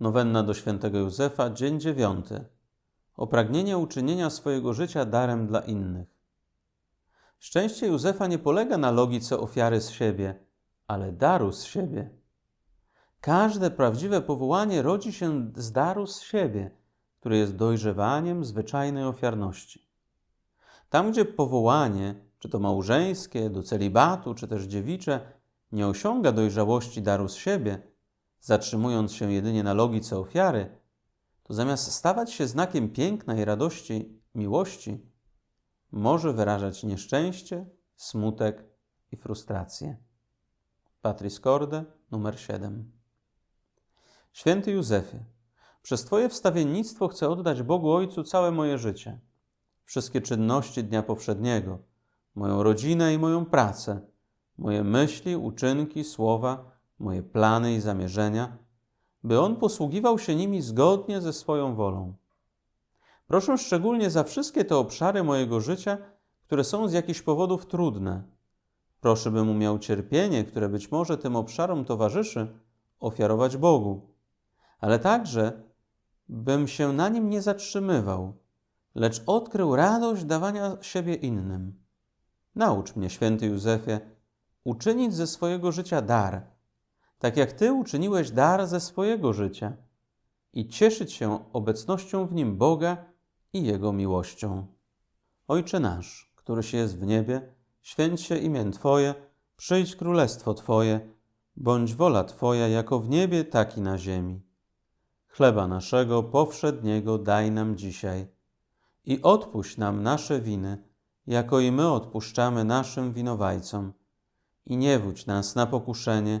Nowenna do świętego Józefa, dzień dziewiąty. O uczynienia swojego życia darem dla innych. Szczęście Józefa nie polega na logice ofiary z siebie, ale daru z siebie. Każde prawdziwe powołanie rodzi się z daru z siebie, który jest dojrzewaniem zwyczajnej ofiarności. Tam, gdzie powołanie, czy to małżeńskie, do celibatu, czy też dziewicze, nie osiąga dojrzałości daru z siebie, zatrzymując się jedynie na logice ofiary, to zamiast stawać się znakiem piękna i radości, miłości, może wyrażać nieszczęście, smutek i frustrację. Patris Corde, numer 7. Święty Józefie, przez Twoje wstawiennictwo chcę oddać Bogu Ojcu całe moje życie, wszystkie czynności dnia powszedniego, moją rodzinę i moją pracę, moje myśli, uczynki, słowa, moje plany i zamierzenia, by On posługiwał się nimi zgodnie ze swoją wolą. Proszę szczególnie za wszystkie te obszary mojego życia, które są z jakichś powodów trudne. Proszę, bym umiał cierpienie, które być może tym obszarom towarzyszy, ofiarować Bogu, ale także, bym się na nim nie zatrzymywał, lecz odkrył radość dawania siebie innym. Naucz mnie, święty Józefie, uczynić ze swojego życia dar, tak jak Ty uczyniłeś dar ze swojego życia, i cieszyć się obecnością w nim Boga i Jego miłością. Ojcze nasz, któryś jest w niebie, święć się imię Twoje, przyjdź królestwo Twoje, bądź wola Twoja jako w niebie, tak i na ziemi. Chleba naszego powszedniego daj nam dzisiaj i odpuść nam nasze winy, jako i my odpuszczamy naszym winowajcom. I nie wódź nas na pokuszenie,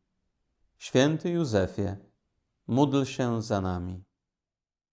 Święty Józefie, módl się za nami.